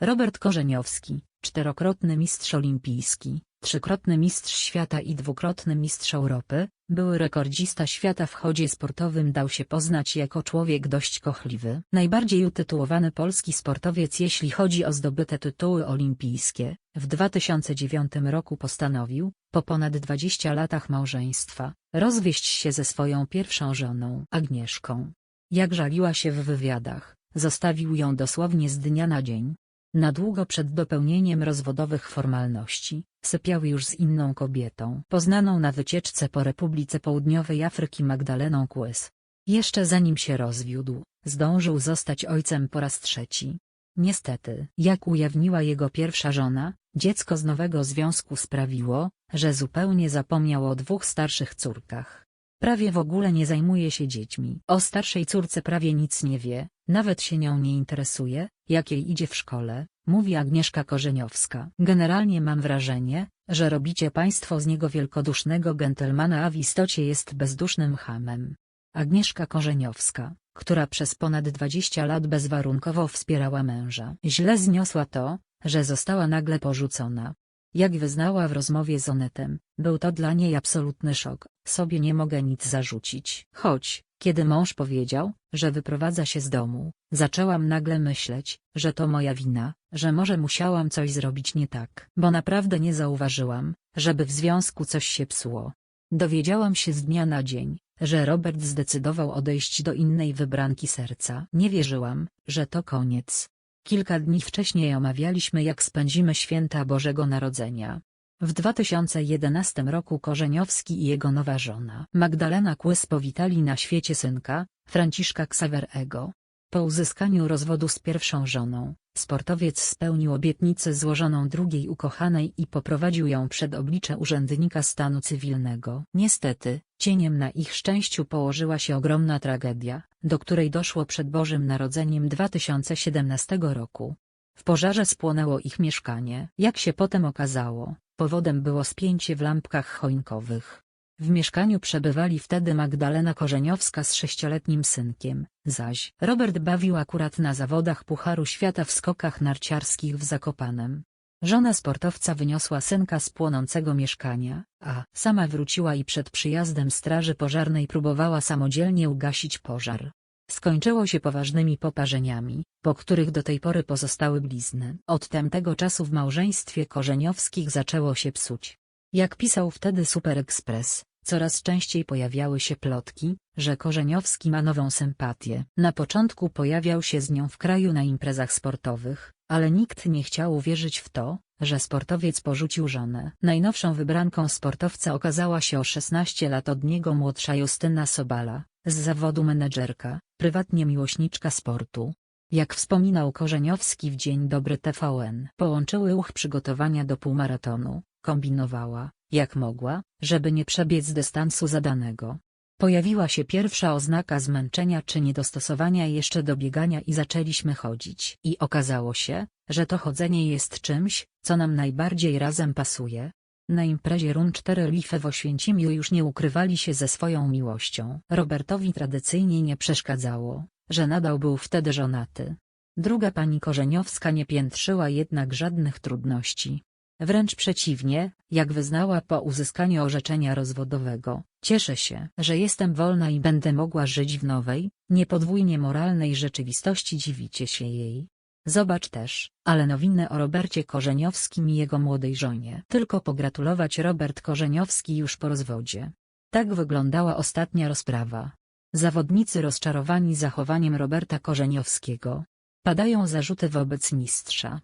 Robert Korzeniowski, czterokrotny mistrz olimpijski, trzykrotny mistrz świata i dwukrotny mistrz Europy, były rekordzista świata w chodzie sportowym dał się poznać jako człowiek dość kochliwy. Najbardziej utytułowany polski sportowiec jeśli chodzi o zdobyte tytuły olimpijskie, w 2009 roku postanowił, po ponad 20 latach małżeństwa, rozwieść się ze swoją pierwszą żoną Agnieszką. Jak żaliła się w wywiadach, zostawił ją dosłownie z dnia na dzień. Na długo przed dopełnieniem rozwodowych formalności, sypiał już z inną kobietą poznaną na wycieczce po Republice Południowej Afryki Magdaleną Kłys. Jeszcze zanim się rozwiódł, zdążył zostać ojcem po raz trzeci. Niestety, jak ujawniła jego pierwsza żona, dziecko z nowego związku sprawiło, że zupełnie zapomniał o dwóch starszych córkach. Prawie w ogóle nie zajmuje się dziećmi. O starszej córce prawie nic nie wie, nawet się nią nie interesuje, jak jej idzie w szkole, mówi Agnieszka Korzeniowska. Generalnie mam wrażenie, że robicie państwo z niego wielkodusznego dżentelmana a w istocie jest bezdusznym hamem. Agnieszka Korzeniowska, która przez ponad 20 lat bezwarunkowo wspierała męża, źle zniosła to, że została nagle porzucona. Jak wyznała w rozmowie z Onetem, był to dla niej absolutny szok, sobie nie mogę nic zarzucić. Choć, kiedy mąż powiedział, że wyprowadza się z domu, zaczęłam nagle myśleć, że to moja wina, że może musiałam coś zrobić nie tak, bo naprawdę nie zauważyłam, żeby w związku coś się psuło. Dowiedziałam się z dnia na dzień, że Robert zdecydował odejść do innej wybranki serca. Nie wierzyłam, że to koniec. Kilka dni wcześniej omawialiśmy jak spędzimy święta Bożego Narodzenia. W 2011 roku Korzeniowski i jego nowa żona Magdalena Kłys powitali na świecie synka, Franciszka Ksawerego. Po uzyskaniu rozwodu z pierwszą żoną, sportowiec spełnił obietnicę złożoną drugiej ukochanej i poprowadził ją przed oblicze urzędnika stanu cywilnego. Niestety, cieniem na ich szczęściu położyła się ogromna tragedia, do której doszło przed Bożym Narodzeniem 2017 roku. W pożarze spłonęło ich mieszkanie. Jak się potem okazało, powodem było spięcie w lampkach choinkowych. W mieszkaniu przebywali wtedy Magdalena Korzeniowska z sześcioletnim synkiem, zaś Robert bawił akurat na zawodach Pucharu Świata w skokach narciarskich w Zakopanem. Żona sportowca wyniosła synka z płonącego mieszkania, a sama wróciła i przed przyjazdem straży pożarnej próbowała samodzielnie ugasić pożar. Skończyło się poważnymi poparzeniami, po których do tej pory pozostały blizny. Od tamtego czasu w małżeństwie Korzeniowskich zaczęło się psuć. Jak pisał wtedy Super Express, coraz częściej pojawiały się plotki, że Korzeniowski ma nową sympatię. Na początku pojawiał się z nią w kraju na imprezach sportowych, ale nikt nie chciał uwierzyć w to, że sportowiec porzucił żonę. Najnowszą wybranką sportowca okazała się o 16 lat od niego młodsza Justyna Sobala, z zawodu menedżerka, prywatnie miłośniczka sportu. Jak wspominał Korzeniowski w Dzień Dobry TVN, połączyły uch przygotowania do półmaratonu, kombinowała, jak mogła, żeby nie przebiec dystansu zadanego. Pojawiła się pierwsza oznaka zmęczenia czy niedostosowania jeszcze do biegania i zaczęliśmy chodzić. I okazało się, że to chodzenie jest czymś, co nam najbardziej razem pasuje. Na imprezie Run 4 Life w Oświęcimiu już nie ukrywali się ze swoją miłością. Robertowi tradycyjnie nie przeszkadzało, że nadal był wtedy żonaty. Druga pani Korzeniowska nie piętrzyła jednak żadnych trudności. Wręcz przeciwnie, jak wyznała po uzyskaniu orzeczenia rozwodowego, cieszę się, że jestem wolna i będę mogła żyć w nowej, niepodwójnie moralnej rzeczywistości dziwicie się jej. Zobacz też, ale nowinę o Robercie Korzeniowskim i jego młodej żonie. Tylko pogratulować Robert Korzeniowski już po rozwodzie. Tak wyglądała ostatnia rozprawa. Zawodnicy rozczarowani zachowaniem Roberta Korzeniowskiego. Padają zarzuty wobec mistrza.